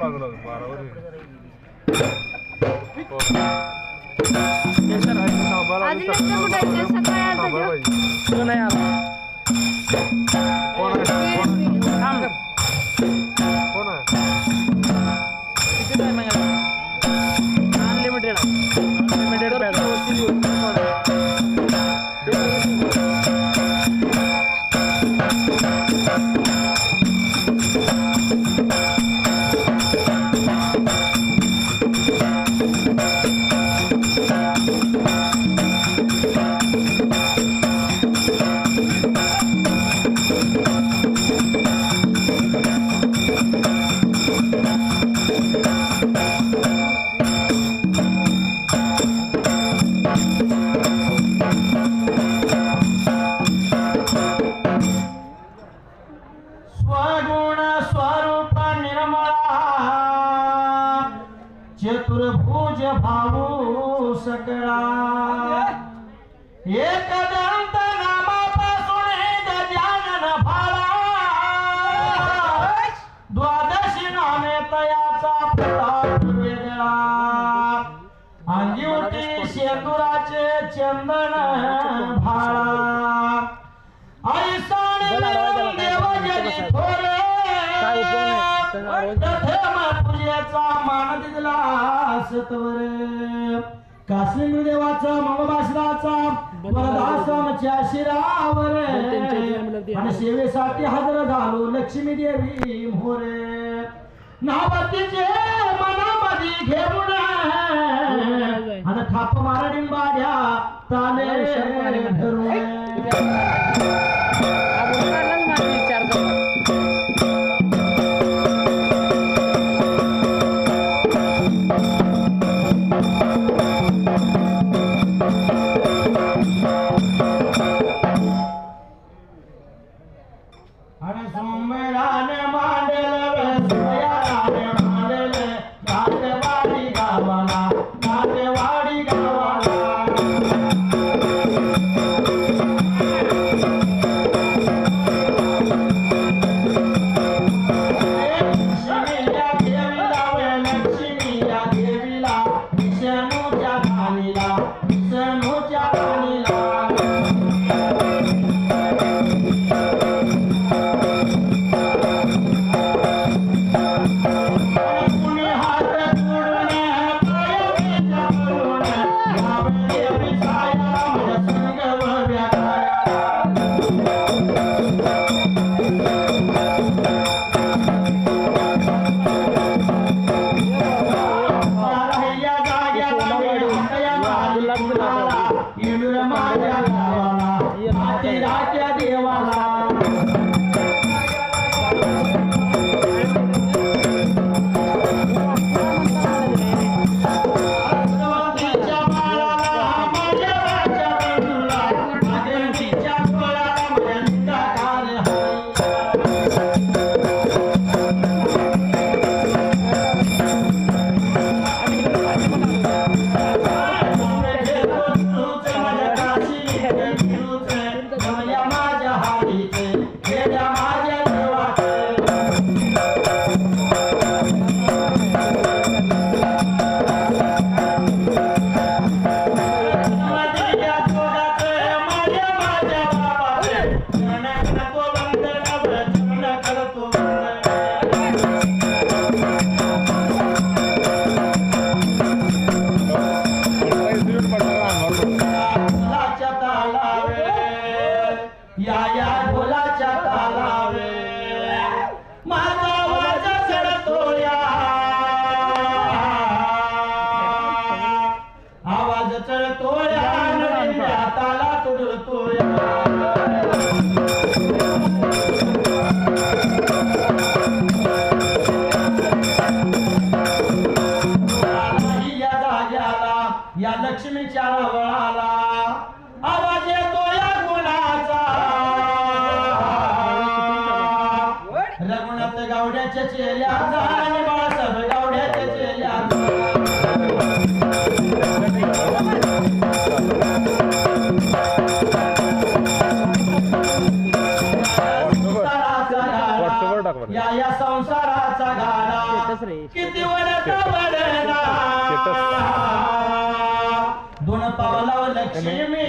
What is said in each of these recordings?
लागलं बारावर. नाही कोण आहे? कोण आहे? कोण आहे? किती टायमिंग आहे एक दंत नामापासून हे गजानन भाला द्वादशी नामे तयाचा प्रताप वेगळा. अंगीवटी शेंदुराचे चंदन भाळा देव जगी थोरे प्रथम मान दिला सत्वरे. काश्मीर देवाचा दासामच्या शिरावर सेवेसाठी हजर झालो लक्ष्मी देवी मोरे. नावातीचे मनामध्ये घेऊन आणि थाप मारा डिंबाड्या ताले धरून किती दोन पावलावर लक्ष्मी.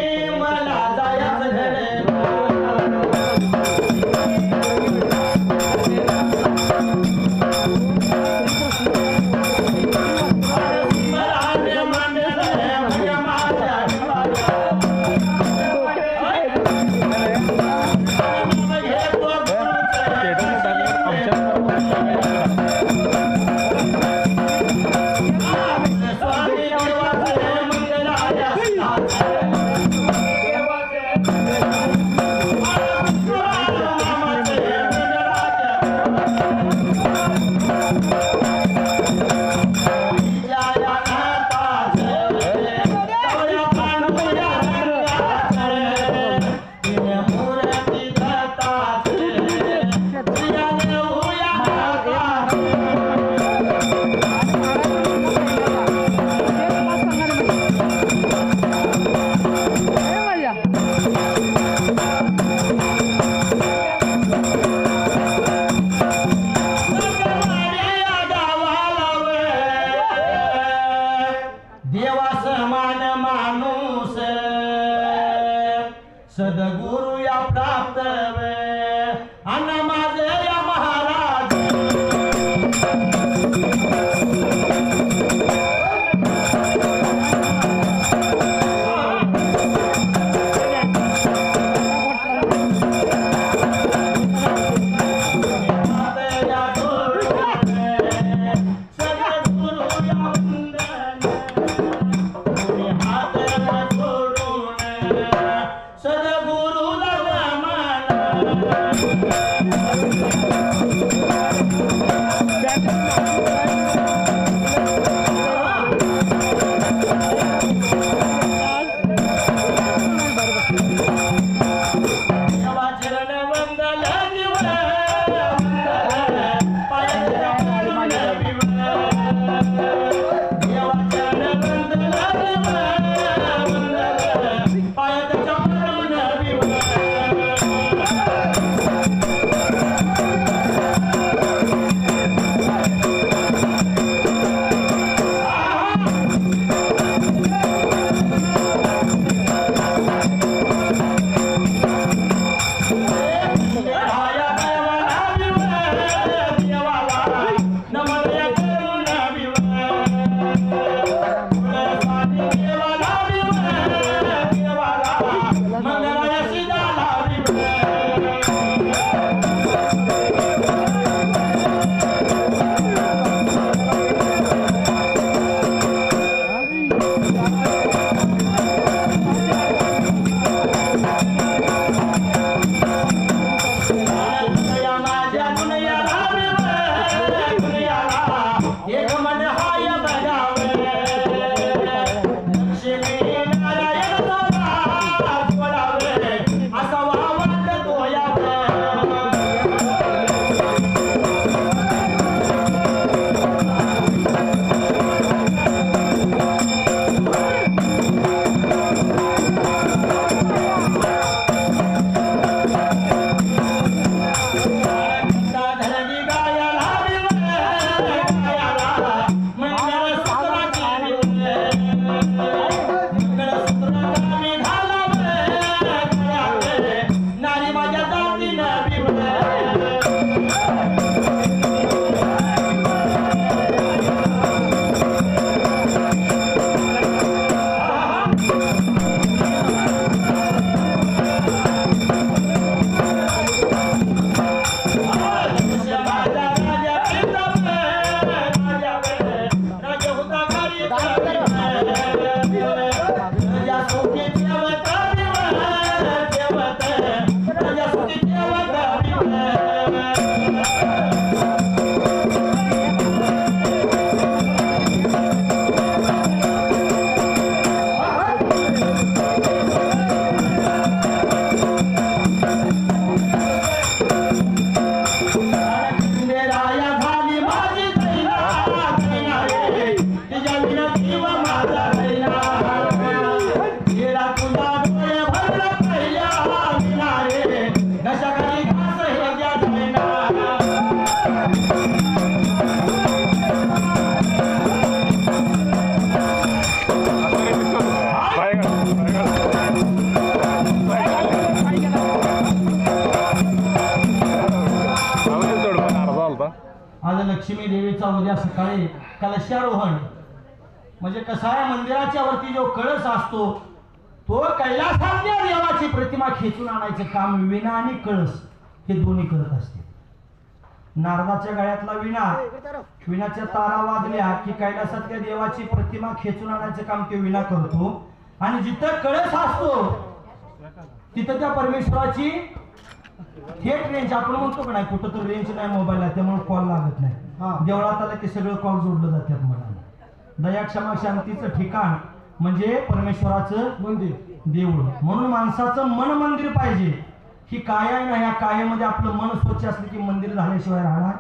सकाळी कलशारोहण. म्हणजे कसा आहे मंदिराच्या वरती जो कळस असतो तो कैलासातल्या देवाची प्रतिमा खेचून आणायचं काम विना आणि कळस हे दोन्ही करत असते. नारदाच्या गळ्यातला विणा विणाच्या तारा वाजल्या की कैलासातल्या देवाची प्रतिमा खेचून आणायचं काम ते विना करतो. आणि जिथं कळस असतो तिथं त्या परमेश्वराची थेट रेंज आपण म्हणतो का नाही कुठं तर रेंज नाही मोबाईलला त्यामुळे कॉल लागत नाही. देवळात आलं की सगळं कॉल जोडलं जातात मला दया क्षमा शांतीचं ठिकाण म्हणजे परमेश्वराचं मंदिर. देऊळ. म्हणून माणसाचं मन मंदिर पाहिजे. ही काय आहे ना ह्या कायेमध्ये आपलं मन स्वच्छ असलं की मंदिर झाल्याशिवाय राहणार?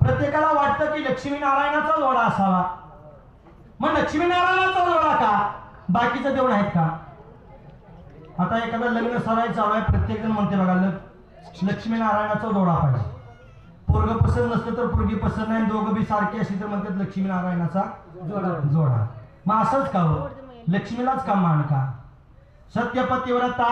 प्रत्येकाला वाटतं की लक्ष्मी नारायणाचा जोडा असावा. मग लक्ष्मी नारायणाचा जोडा का? बाकीचं देऊळ आहेत का? आता एखादा लग्न सराई चालू आहे प्रत्येक जण म्हणते बघा लग- लक्ष्मी नारायणाचा जोडा पाहिजे. पोरग पसंत नसलं तर पोरगी पसंत नाही दोघं बी सारखे असली तर म्हणतात लक्ष्मी नारायणाचा जोडा. जोडा. मग असंच का हो? लक्ष्मीलाच का मान का सत्यपतिव्रता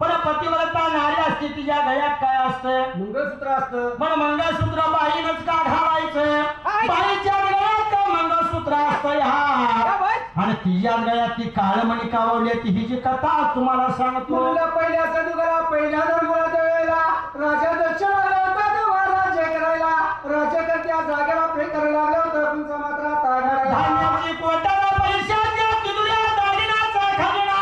पण पतिव्रता नारी असते तिच्या गळ्यात काय असतं? मंगळसूत्र असतं. पण मंगळसूत्र बाईनच का घालायचं? बाईच्या गळ्यात का मंगळसूत्र असतं ह्या? आणि तिच्या गळ्यात ती काळमणी कावडली ती ही जी कथा तुम्हाला सांगतो. पहिल्या पहिल्या राजा दक्ष आला होता तेव्हा राज्य करायला. राज्य करत्या जागेला प्रे करायला लागला होता. तुमचा मात्र तागाडा धान्याची कोटाला पैशाच्या किलुऱ्या दागिन्याचा खजिना.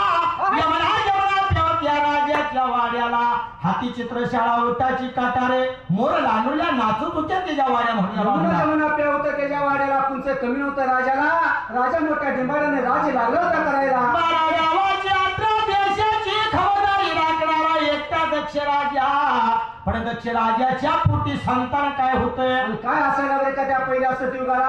यमना यमना पेवत्या राजाच्या वाड्याला. हाती चित्रशाळा उठाची काटारे. मोर लांडुल्या नाचत होत्या त्याच्या वाड्या होतं त्याच्या वाड्याला. कुंच कमी नव्हतं राजाला. राजा मोठ्या डिंबाड्याने राज्य लागलं होता करायला. दक्ष राजा. पण दक्ष राजाच्या पोटी संतान काय होतंय? आणि काय असायला लागले का त्या पहिल्या सतयुगाला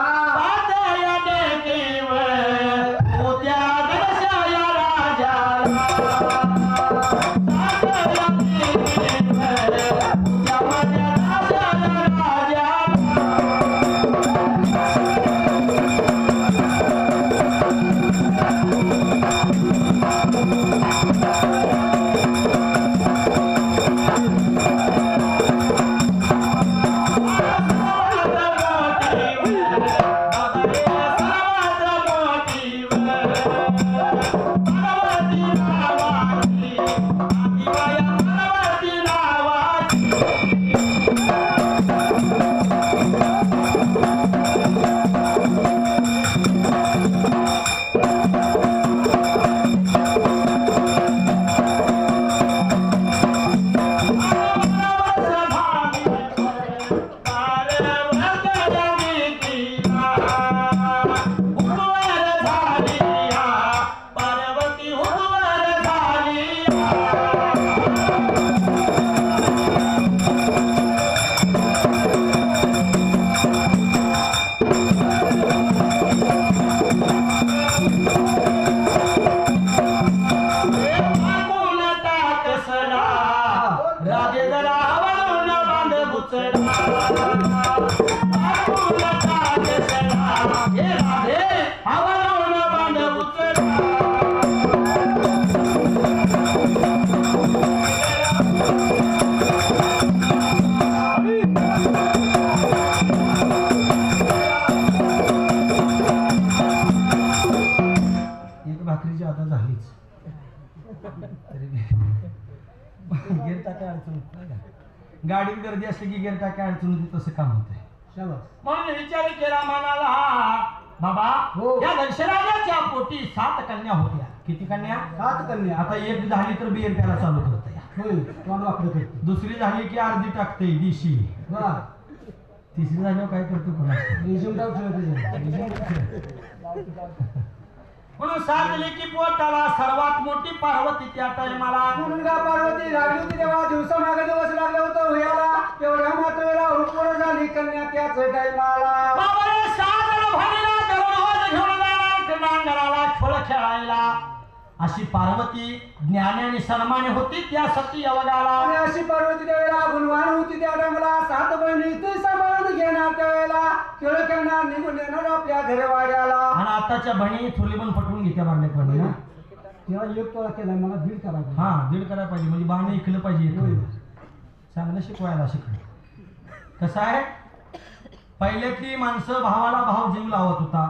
गर्दी असली की गेर टाक्या अडचण होती तसं काम होतंय. म्हणून विचार केला मनाला बाबा हो. या दक्षराजाच्या पोटी सात कन्या होत्या. किती कन्या? सात कन्या. आता एक झाली तर बियर प्याला चालू करता होय दुसरी झाली की अर्धी टाकते दिशी तिसरी झाल्यावर काय करतो कोणा म्हणून सात की पोटाला सर्वात मोठी पार्वती त्या टायमाला मुलगा पार्वती लागली होती तेव्हा दिवसा मागे दिवस लागलं होतं हुयाला तेवढ्या मात्र हुकूर झाली कन्या त्याच टायमाला बाबारे सागर भरला दररोज घेऊन जाणार क्रीडांगणाला खेळ खेळायला. अशी पार्वती ज्ञानी आणि सन्माने होती त्यासाठी अवघाला आणि अशी पार्वती त्यावेळेला गुणवान होती त्या टायमाला सात बहिणी ती सांभाळून घेणार त्यावेळेला. खेळ खेळणार निघून येणार आपल्या घरी वाड्याला आणि आताच्या बहिणी थोडी पण पटवून घेत्या बांधल्या बहिणी ना तेव्हा एक तोळा केला मला दीड करायचा हा दीड करायला पाहिजे म्हणजे बाण ऐकलं पाहिजे. चांगलं शिकवायला शिकलं. कसं आहे? पहिल्यातली माणसं भावाला भाव जीव लावत होता.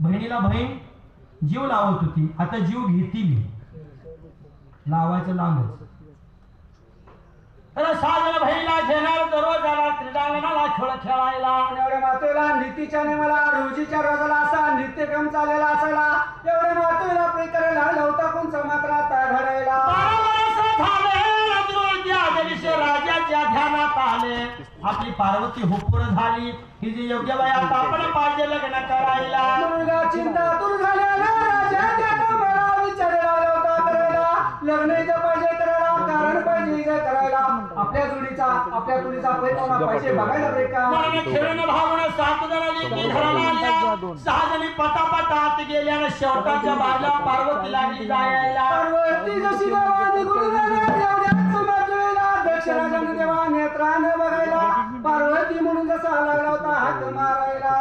बहिणीला बहीण जीव लावत होती. आता जीव घेतील लावायचं लांबच. तर साजन भाईला घेणार दररोजाला जाणार क्रीडांगणाला खेळ खेळायला. आणि एवढ्या मातोला नीतीच्या नेमाला रोजीच्या रोजाला असा नित्यक्रम चाललेला असायला. एवढ्या मातोला प्रेकरेला लवता कोणचा मात्र आपली पार्वती हुपूर झाली. ही जी योग्य बाई आता आपण पाहिजे लग्न करायला. मुलगा चिंता दूर झालेला राजा त्यानं मला विचारायला होता करायला. लग्न इथं पाहिजे करायला कारण पाहिजे इथं करायला. आपल्या जोडीचा आपल्या जोडीचा पाहिजे बघायला रे का? मनाने खेळून भावून सात जणांनी ती घराला आल्या. सहा जणी पटापट आत गेल्या आणि शेवटाच्या बाजूला पार्वती लागली जायला. पार्वती जशी देवा निघून एवढ्याच नेत्रानं कसा लागला होता हात मारायला.